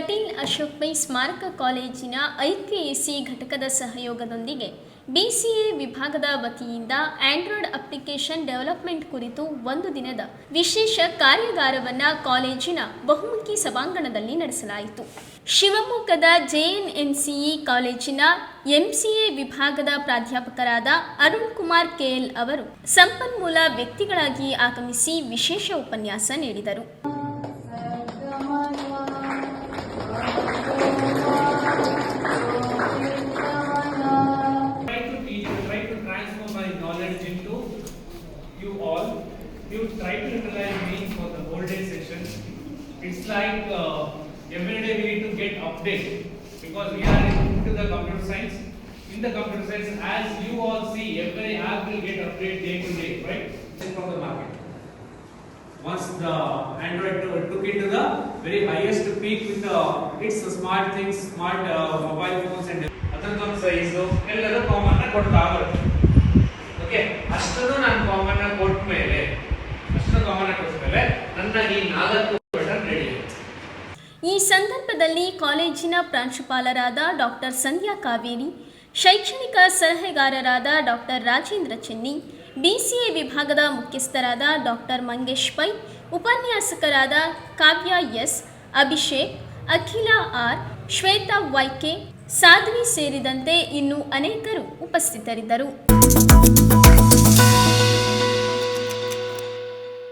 Ashok pi ಸ್ಮಾರಕ ಕಾಲೇಜಿನ ಐಕೆಎಸಿ ಘಟಕದ ಸಹಯೋಗದೊಂದಿಗೆ ಬಿಸಿಎ ವಿಭಾಗದ ವತಿಯಿಂದ ಆಂಡ್ರಾಯ್ಡ್ ಅಪ್ಲಿಕೇಶನ್ ಡೆವಲಪ್ಮೆಂಟ್ ಕುರಿತು ಒಂದು ದಿನದ ವಿಶೇಷ ಕಾರ್ಯಾಗಾರವನ್ನು ಕಾಲೇಜಿನ ಬಹುಮುಖಿ ಸಭಾಂಗಣದಲ್ಲಿ ನಡೆಸಲಾಯಿತು. ಶಿವಮೊಗ್ಗದ ಜೆಎನ್ಎನ್ಸಿಇ ಕಾಲೇಜಿನ ಎಂಸಿಎ ವಿಭಾಗದ ಪ್ರಾಧ್ಯಾಪಕರಾದ ಅರುಣ್ ಕುಮಾರ್ ಕೆಎಲ್ ಅವರು ಸಂಪನ್ಮೂಲ ವ್ಯಕ್ತಿಗಳಾಗಿ ಆಗಮಿಸಿ ವಿಶೇಷ ಉಪನ್ಯಾಸ ನೀಡಿದರು. You try to utilize me for the whole day session. It's like uh, every day we need to get update because we are into the computer science. In the computer science, as you all see, every app will get update day to day, right? From the market. Once the Android to- took it to the very highest peak with the, its smart things, smart uh, mobile phones and ಅದರದೊಂದು size ಎಲ್ಲರೂ common ಕೊಡ್ತಾ ಬರುತ್ತೆ okay ಅಷ್ಟನ್ನು ನಾನು common ಕೊಟ್ಟ ಮೇಲೆ ನನ್ನ ಈ ನಾಲ್ಕು ಈ ಸಂದರ್ಭದಲ್ಲಿ ಕಾಲೇಜಿನ ಪ್ರಾಂಶುಪಾಲರಾದ ಡಾಕ್ಟರ್ ಸಂಧ್ಯಾ ಕಾವೇರಿ, ಶೈಕ್ಷಣಿಕ ಸಲಹೆಗಾರರಾದ ಡಾಕ್ಟರ್ ರಾಜೇಂದ್ರ ಚೆನ್ನಿ, ಬಿಸಿಎ ವಿಭಾಗದ ಮುಖ್ಯಸ್ಥರಾದ ಡಾಕ್ಟರ್ ಮಂಗೇಶ್ ಪೈ, ಉಪನ್ಯಾಸಕರಾದ ಕಾವ್ಯ ಎಸ್, ಅಭಿಷೇಕ್, ಅಖಿಲ ಆರ್, ಶ್ವೇತಾ ವೈಕೆ, ಸಾಧ್ವಿ ಸೇರಿದಂತೆ ಇನ್ನೂ ಅನೇಕರು ಉಪಸ್ಥಿತರಿದ್ದರು.